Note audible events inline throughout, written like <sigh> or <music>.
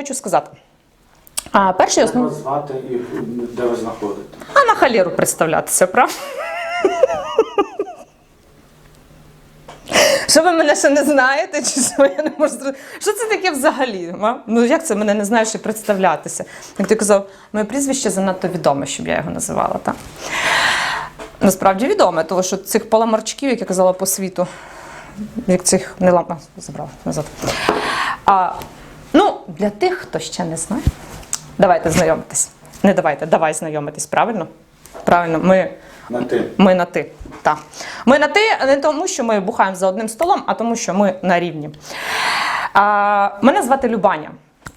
хочу сказати. А, перший вас звати і де ви знаходите? А на халіру представлятися, правда? Що ви мене ще не знаєте, чи що я не можу? Що це таке взагалі? а? Ну як це мене не знаєш і представлятися? Як ти казав, моє прізвище занадто відоме, щоб я його називала. Так? Насправді відоме, тому що цих паламарчиків, як я казала по світу, як цих не лам... а, забрала назад. А, для тих, хто ще не знає, давайте знайомитись. Не давайте, давай знайомитись, правильно? Правильно, ми, На ти. ми на ти. Так. Ми на ти не тому, що ми бухаємо за одним столом, а тому, що ми на рівні. А, мене звати Любаня.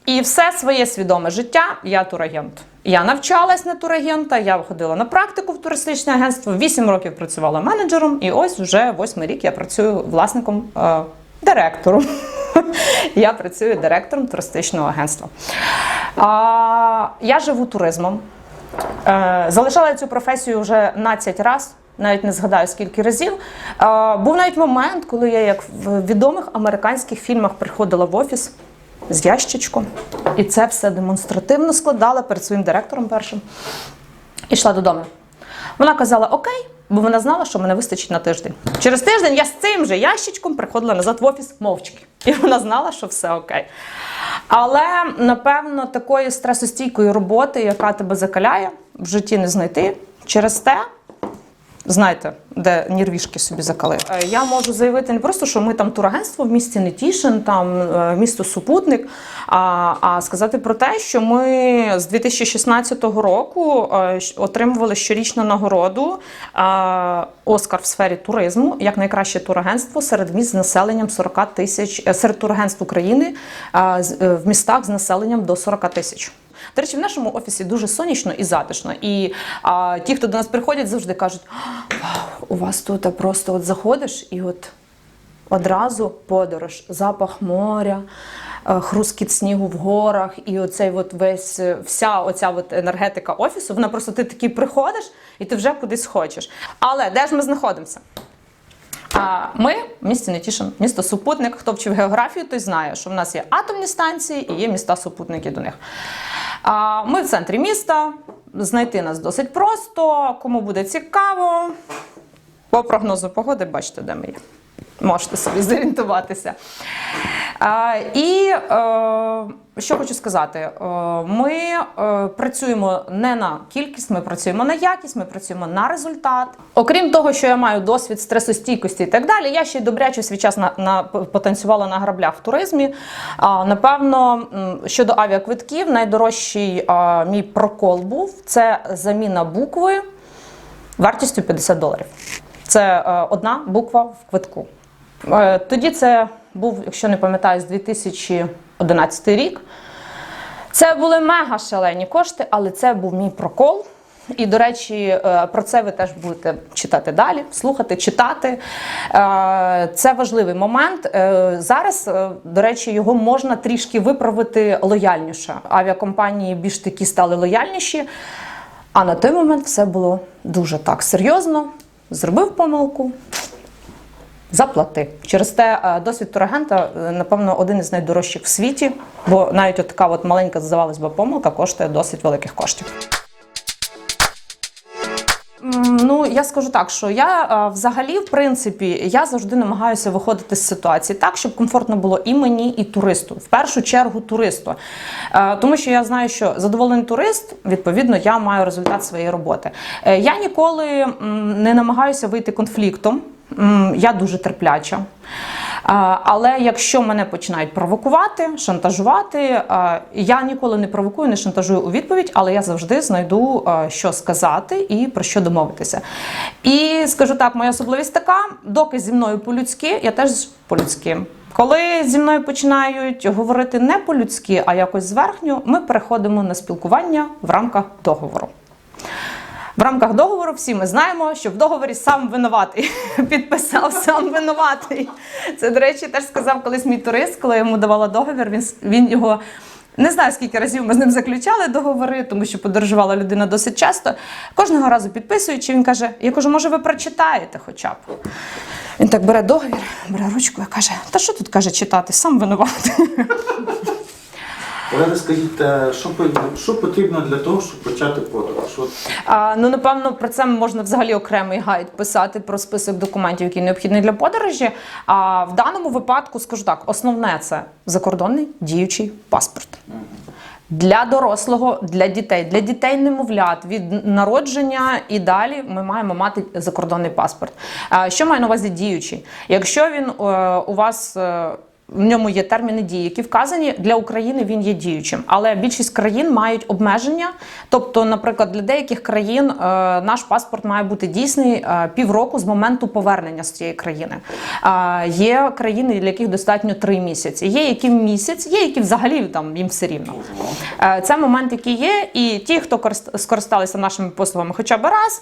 І все своє свідоме життя я турагент. Я навчалась на турагента, я ходила на практику в туристичне агентство, 8 років працювала менеджером, і ось вже восьмий рік я працюю власником е, директором. Я працюю директором туристичного агентства. А, я живу туризмом. Е, Залишала цю професію вже 12 разів, навіть не згадаю скільки разів. Е, Був навіть момент, коли я, як в відомих американських фільмах, приходила в офіс з ящичком і це все демонстративно складала перед своїм директором першим і йшла додому. Вона казала окей, бо вона знала, що мене вистачить на тиждень. Через тиждень я з цим же ящичком приходила назад в офіс мовчки. І вона знала, що все окей. Але напевно такої стресостійкої роботи, яка тебе закаляє, в житті не знайти. Через те знаєте, де нірвішки собі закали. Е, Я можу заявити не просто, що ми там турагентство в місті Нетішин, там е, місто Супутник, а, а сказати про те, що ми з 2016 року е, отримували щорічну нагороду Оскар в сфері туризму як найкраще турагентство серед міст з населенням 40 тисяч серед турагентств України в містах з населенням до 40 тисяч. До речі, в нашому офісі дуже сонячно і затишно. І а, ті, хто до нас приходять, завжди кажуть: Вау, у вас тут просто от заходиш і от одразу подорож, запах моря. е, Хрускіт снігу в горах, і оцей от весь е, вся оця от енергетика офісу. Вона просто ти такий приходиш і ти вже кудись хочеш. Але де ж ми знаходимося? Ми місті Нетішин, місто Супутник. Хто вчив географію, той знає, що в нас є атомні станції і є міста супутники до них. Ми в центрі міста. Знайти нас досить просто. Кому буде цікаво, по прогнозу погоди, бачите, де ми є. Можете собі зорієнтуватися. І е, що хочу сказати, е, ми е, працюємо не на кількість, ми працюємо на якість, ми працюємо на результат. Окрім того, що я маю досвід стресостійкості і так далі, я ще й добряче свій час на, на потанцювала на граблях в туризмі. Напевно, щодо авіаквитків, найдорожчий мій прокол був це заміна букви вартістю 50 доларів. Це одна буква в квитку. Е, Тоді це був, якщо не пам'ятаю, з 2011 рік. Це були мега шалені кошти, але це був мій прокол. І, до речі, е, про це ви теж будете читати далі, слухати, читати. Е, Це важливий момент. Зараз, до речі, його можна трішки виправити лояльніше. Авіакомпанії більш такі стали лояльніші. А на той момент все було дуже так серйозно. Зробив помилку, заплати. Через те е, досвід турагента, е, напевно, один із найдорожчих в світі, бо навіть от така от маленька, здавалось би, помилка коштує досить великих коштів. Ну, я скажу так, що я е, взагалі, в принципі, я завжди намагаюся виходити з ситуації так, щоб комфортно було і мені, і туристу. В першу чергу туристу. Тому що я знаю, що задоволений турист, відповідно, я маю результат своєї роботи. Я ніколи не намагаюся вийти конфліктом. Я дуже терпляча. Але якщо мене починають провокувати, шантажувати, я ніколи не провокую, не шантажую у відповідь, але я завжди знайду, що сказати і про що домовитися. І скажу так, моя особливість така: доки зі мною по-людськи, я теж по-людськи. Коли зі мною починають говорити не по-людськи, а якось зверхньо, ми переходимо на спілкування в рамках договору. В рамках договору всі ми знаємо, що в договорі сам винуватий <laughs> підписав сам винуватий. Це, до речі, теж сказав колись мій турист, коли я йому давала договір. Він він його. Не знаю, скільки разів ми з ним заключали договори, тому що подорожувала людина досить часто. Кожного разу підписуючи, він каже: Я кажу, може, ви прочитаєте хоча б. Він так бере договір, бере ручку і каже: Та що тут каже читати? Сам винуватий. <laughs> Але скажіть, е, що, що потрібно для того, щоб почати подорож? А, ну, напевно, про це можна взагалі окремий гайд писати про список документів, які необхідні для подорожі. А в даному випадку скажу так: основне це закордонний діючий паспорт. Для дорослого, для дітей, для дітей немовлят від народження і далі ми маємо мати закордонний паспорт. Що має на увазі діючий? Якщо він е, у вас е, в ньому є терміни дії, які вказані для України, він є діючим. Але більшість країн мають обмеження. Тобто, наприклад, для деяких країн е, наш паспорт має бути дійсний е, півроку з моменту повернення з цієї країни. Е, є країни, для яких достатньо три місяці. Є які місяць, є які взагалі там їм все рівно. Це момент, який є, і ті, хто корист- скористалися нашими послугами хоча б раз.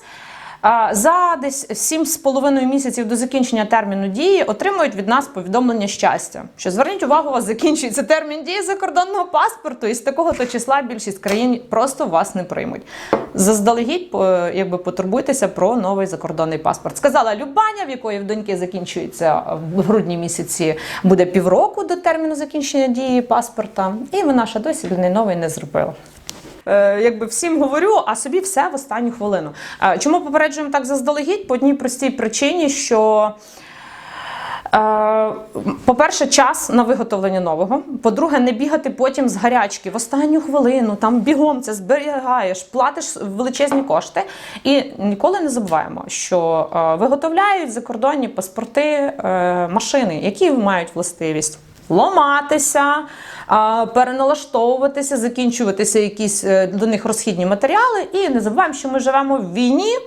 За десь 7,5 місяців до закінчення терміну дії отримують від нас повідомлення щастя. Що зверніть увагу, у вас закінчується термін дії закордонного паспорту, і з такого то числа більшість країн просто вас не приймуть. Заздалегідь якби потурбуйтеся про новий закордонний паспорт. Сказала Любаня, в якої в доньки закінчується в грудні місяці, буде півроку до терміну закінчення дії паспорта, і вона ще досі для неї новий не зробила. Е, якби всім говорю, а собі все в останню хвилину. Е, чому попереджуємо так заздалегідь? По одній простій причині, що. Е, По-перше, час на виготовлення нового. По-друге, не бігати потім з гарячки в останню хвилину, там бігом це зберігаєш, платиш величезні кошти. І ніколи не забуваємо, що виготовляють закордонні паспорти машини, які мають властивість. Ломатися, переналаштовуватися, закінчуватися якісь е, до них розхідні матеріали. І не забуваємо, що ми живемо в війні.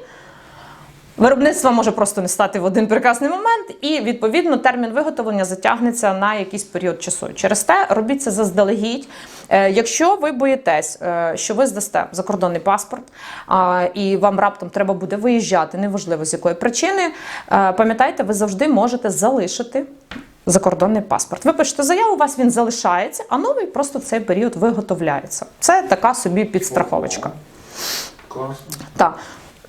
Виробництво може просто не стати в один прекрасний момент, і відповідно термін виготовлення затягнеться на якийсь період часу. Через те робіть це заздалегідь. Е, Якщо ви боїтесь, е, що ви здасте закордонний паспорт, і вам раптом треба буде виїжджати, неважливо з якої причини, пам'ятайте, ви завжди можете залишити. Закордонний паспорт. Ви пишете заяву, у вас він залишається, а новий просто в цей період виготовляється. Це така собі підстраховочка. класно. Так.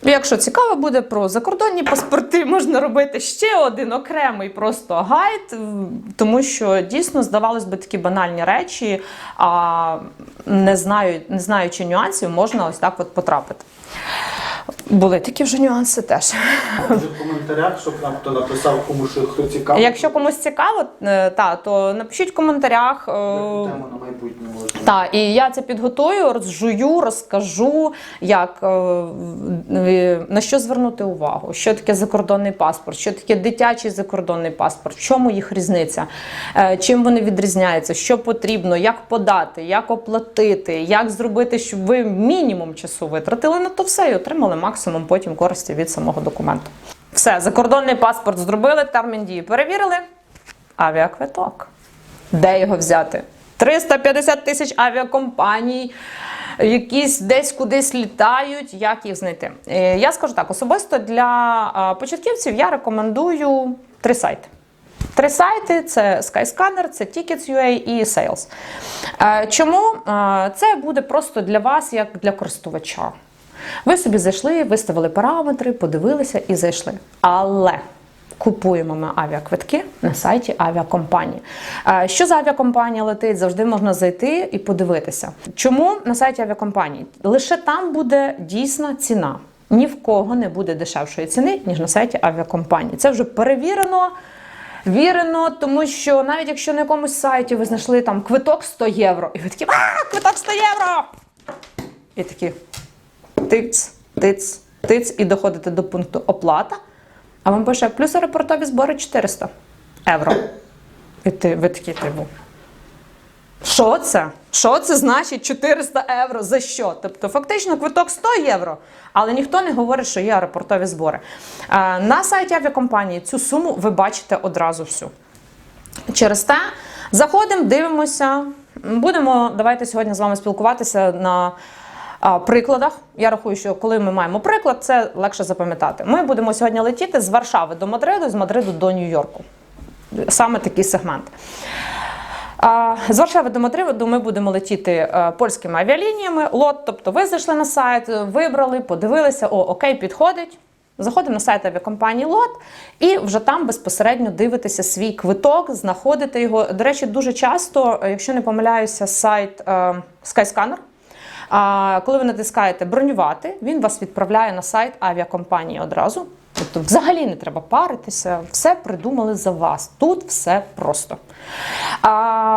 Якщо цікаво буде про закордонні паспорти, <laughs> можна робити ще один окремий просто гайд, тому що дійсно здавалось би такі банальні речі, а не, знаю, не знаючи нюансів, можна ось так от потрапити. Були такі вже нюанси теж. Може в коментарях, щоб нам хто написав, кому що хто цікавий. Якщо комусь цікаво, е, та, то напишіть в коментарях. е, тему на майбутнє можна. Так, і я це підготую, розжую, розкажу, як е, на що звернути увагу, що таке закордонний паспорт, що таке дитячий закордонний паспорт, в чому їх різниця, чим вони відрізняються, що потрібно, як подати, як оплатити, як зробити, щоб ви мінімум часу витратили на то все і отримали максимум потім користі від самого документу. Все, закордонний паспорт зробили, термін дії перевірили. Авіаквиток. Де його взяти? 350 тисяч авіакомпаній, якісь десь кудись літають. Як їх знайти? Е, Я скажу так: особисто для початківців я рекомендую три сайти. Три сайти: це Skyscanner, це Tickets.ua і Sales. Е, Чому? Е, Це буде просто для вас, як для користувача. Ви собі зайшли, виставили параметри, подивилися і зайшли. Але Купуємо ми авіаквитки на сайті авіакомпанії. Е, Що за авіакомпанія летить? Завжди можна зайти і подивитися. Чому на сайті авіакомпанії? Лише там буде дійсна ціна. Ні в кого не буде дешевшої ціни, ніж на сайті авіакомпанії. Це вже перевірено. Вірено, тому що навіть якщо на якомусь сайті ви знайшли там квиток 100 євро, і ви такі, а, квиток 100 євро! І такі тиць, тиць, тиць, і доходите до пункту оплата, а вам пише плюс аеропортові збори 400 євро. І ти, ви такі типу. Що це? Що це значить 400 євро? За що? Тобто, фактично, квиток 100 євро, але ніхто не говорить, що є аеропортові збори. На сайті авіакомпанії цю суму ви бачите одразу всю. Через те заходимо, дивимося. Будемо давайте сьогодні з вами спілкуватися на прикладах. Я рахую, що коли ми маємо приклад, це легше запам'ятати. Ми будемо сьогодні летіти з Варшави до Мадриду, з Мадриду до Нью-Йорку. Саме такий сегмент. З Варшави до Мадриду ми будемо летіти е, польськими авіалініями. Лот, тобто ви зайшли на сайт, вибрали, подивилися, о, окей, підходить. Заходимо на сайт авіакомпанії Лот і вже там безпосередньо дивитеся свій квиток, знаходите його. До речі, дуже часто, е, якщо не помиляюся, сайт е, Skyscanner. Коли ви натискаєте бронювати, він вас відправляє на сайт авіакомпанії одразу. Тобто, взагалі не треба паритися, все придумали за вас. Тут все просто.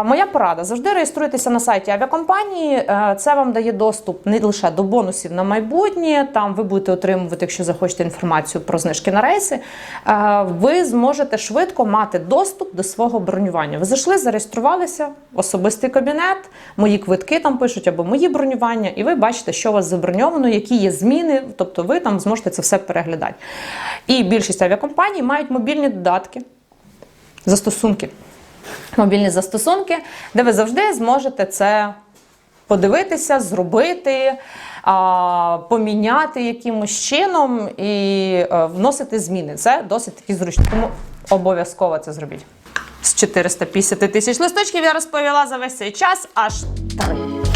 Моя порада: завжди реєструйтеся на сайті авіакомпанії. Е, Це вам дає доступ не лише до бонусів на майбутнє. Там ви будете отримувати, якщо захочете інформацію про знижки на рейси. е, Ви зможете швидко мати доступ до свого бронювання. Ви зайшли, зареєструвалися, особистий кабінет, мої квитки там пишуть або мої бронювання, і ви бачите, що у вас заброньовано, які є зміни. Тобто ви там зможете це все переглядати. І більшість авіакомпаній мають мобільні додатки, застосунки мобільні застосунки, де ви завжди зможете це подивитися, зробити, поміняти якимось чином і е, вносити зміни. Це досить таки зручно. Тому обов'язково це зробіть. З 450 тисяч листочків я розповіла за весь цей час аж три.